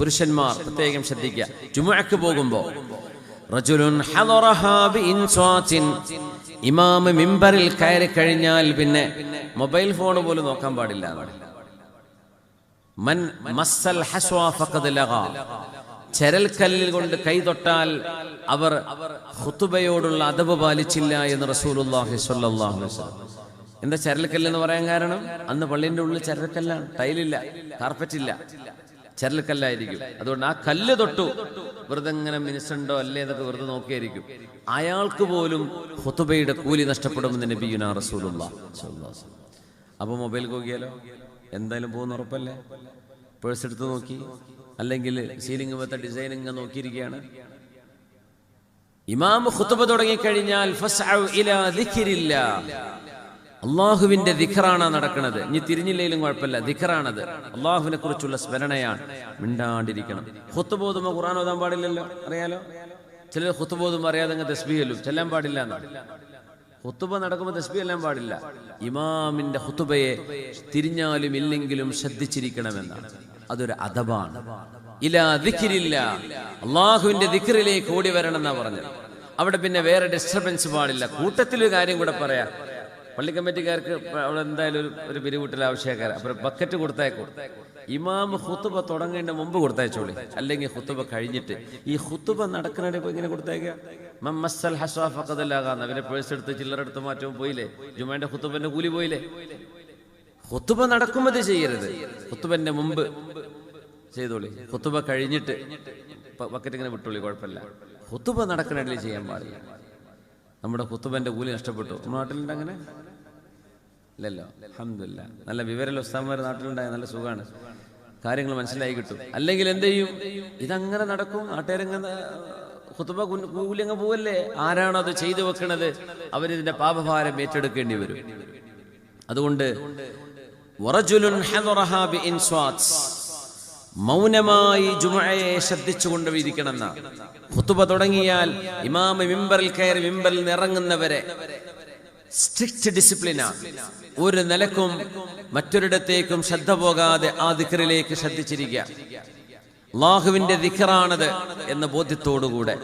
പുരുഷന്മാർ പ്രത്യേകം ശ്രദ്ധിക്കുക. ജുമുഅക്ക് പോകുമ്പോ റജുലുൻ മിമ്പറിൽ കയറി കഴിഞ്ഞാൽ പിന്നെ മൊബൈൽ ഫോൺ പോലും നോക്കാൻ പാടില്ല. മൻ മസ്സൽ. ചരൽക്കല്ലിൽ കൊണ്ട് കൈ തൊട്ടാൽ അവർ ഹുത്തുബയോടുള്ള അദബ് പാലിച്ചില്ല എന്ന് വസല്ലം. എന്താ ചരൽക്കല്ല് എന്ന് പറയാൻ കാരണം? അന്ന് പള്ളിന്റെ ഉള്ളിൽ ചരൽക്കല്ലാണ്. ടൈലില്ല കാർപ്പറ്റ് ഇല്ല ചരൽക്കല്ലായിരിക്കും. അതുകൊണ്ട് ആ കല്ല് തൊട്ടു. വെറുതെ ഇങ്ങനെ മിനിസുണ്ടോ അല്ലേ എന്നൊക്കെ വെറുതെ നോക്കിയായിരിക്കും. അയാൾക്ക് പോലും ഹുത്തുബയുടെ കൂലി നഷ്ടപ്പെടുമെന്ന് നബിയുന റസൂലുള്ള. അപ്പൊ മൊബൈൽ നോക്കിയാലോ? എന്തായാലും പോകുന്ന ഉറപ്പല്ലേ? പേഴ്സ് എടുത്ത് നോക്കി. അല്ലെങ്കിൽ സീലിംഗ് വെത്ത ഡിസൈൻ ഇങ്ങനെ നോക്കിയിരിക്കുകയാണ്. ഇമാം തുടങ്ങിക്കഴിഞ്ഞാൽ ഇലാ ദിക്രില്ലാ. അള്ളാഹുവിന്റെ ദിഖറാണ് നടക്കുന്നത് ഇനി തിരിഞ്ഞില്ലെങ്കിലും കുഴപ്പമില്ല. ദിഖറാണത്. അള്ളാഹുവിനെ കുറിച്ചുള്ള സ്മരണയാണ്. മിണ്ടാണ്ടിരിക്കണം. ഹുത്തുബോധമോ ഖുറാൻ ഓതാൻ പാടില്ലല്ലോ? അറിയാലോ? ചിലർ ഹുത്തുബോധം അറിയാതെ അങ്ങ് തസ്ബീ ചൊല്ലും. ചെല്ലാൻ പാടില്ല എന്നാണ് ഹുത്തുബ നടക്കുമ്പോൾ തസ്ബി എല്ലാം പാടില്ല. ഇമാമിന്റെ ഹുത്തുബയെ തിരിഞ്ഞാലും ഇല്ലെങ്കിലും ശ്രദ്ധിച്ചിരിക്കണമെന്നാണ് അതൊരു അദബാണ്. ഇലാ ദിഖിരില്ല. അള്ളാഹുവിന്റെ ദിഖറിലേക്ക് ഓടി വരണം എന്നാ പറഞ്ഞത്. അവിടെ പിന്നെ വേറെ ഡിസ്റ്റർബൻസ് പാടില്ല. കൂട്ടത്തിലൊരു കാര്യം കൂടെ പറയാം. പള്ളി കമ്മിറ്റിക്കാർക്ക് അവിടെ എന്തായാലും ഒരു ഒരു പിരിവിട്ടൽ ആവശ്യക്കാർ. അപ്പൊ ബക്കറ്റ് കൊടുത്തേക്കും. ഇമാം ഹുത്തുബ തുടങ്ങേണ്ട മുമ്പ് കൊടുത്തയച്ചോളി. അല്ലെങ്കിൽ ഹുത്തുബ കഴിഞ്ഞിട്ട്. ഈ ഹുത്തുബ നടക്കുന്നതിന് ഇങ്ങനെ കൊടുത്തേക്കുക ഫഖദല്ലാകാന്ന്. അവരെ പേഴ്സ് എടുത്ത് ചില്ലറ എടുത്ത് മാറ്റവും പോയില്ലേ? ജുമാന്റെ ഹുത്തുബന്റെ കൂലി പോയില്ലേ? ഹുത്തുബ നടക്കുമ്പോൾ ചെയ്യരുത്. ഹുത്തുബന്റെ മുമ്പ് ചെയ്തോളി. ഹുത്തുബ കഴിഞ്ഞിട്ട്. ബക്കറ്റ് ഇങ്ങനെ വിട്ടോളി. കുഴപ്പമില്ല. ഹുത്തുബ നടക്കുന്നിടയിൽ ചെയ്യാൻ പാടില്ല. നമ്മുടെ കുത്തുബന്റെ കൂലി നഷ്ടപ്പെട്ടു. നാട്ടിലുണ്ട് അങ്ങനെ? ഇല്ലല്ലോ. അഹമ്മദില്ല നല്ല വിവരമുള്ള ഉസ്താന്മാർ നാട്ടിലുണ്ടായ നല്ല സുഖമാണ് കാര്യങ്ങൾ മനസ്സിലായി കിട്ടും. അല്ലെങ്കിൽ എന്ത് ചെയ്യും? ഇതങ്ങനെ നടക്കും. നാട്ടുകാരങ്ങനെ കുത്തുബ കൂലി അങ്ങ് പോവല്ലേ? ആരാണോ അത് ചെയ്തു വെക്കണത്? അവരിതിന്റെ പാപഭാരം ഏറ്റെടുക്കേണ്ടി വരും. അതുകൊണ്ട്. മൗനമായി ജുമഅയെ ശ്രദ്ധിച്ചുകൊണ്ട് ഇരിക്കണമെന്ന കുത്തുബ തുടങ്ങിയാൽ ഇമാമ മിമ്പറിൽ കയറി മിമ്പറിൽ നിറങ്ങുന്നവരെ സ്ട്രിക്റ്റ് ഡിസിപ്ലിനാണ് ഒരു നിലക്കും മറ്റൊരിടത്തേക്കും ശ്രദ്ധ പോകാതെ ആ ദിക്കറിലേക്ക് ശ്രദ്ധിച്ചിരിക്കുക. അള്ളാഹുവിന്റെ ദിക്കറാണത് എന്ന ബോധ്യത്തോടുകൂടെ.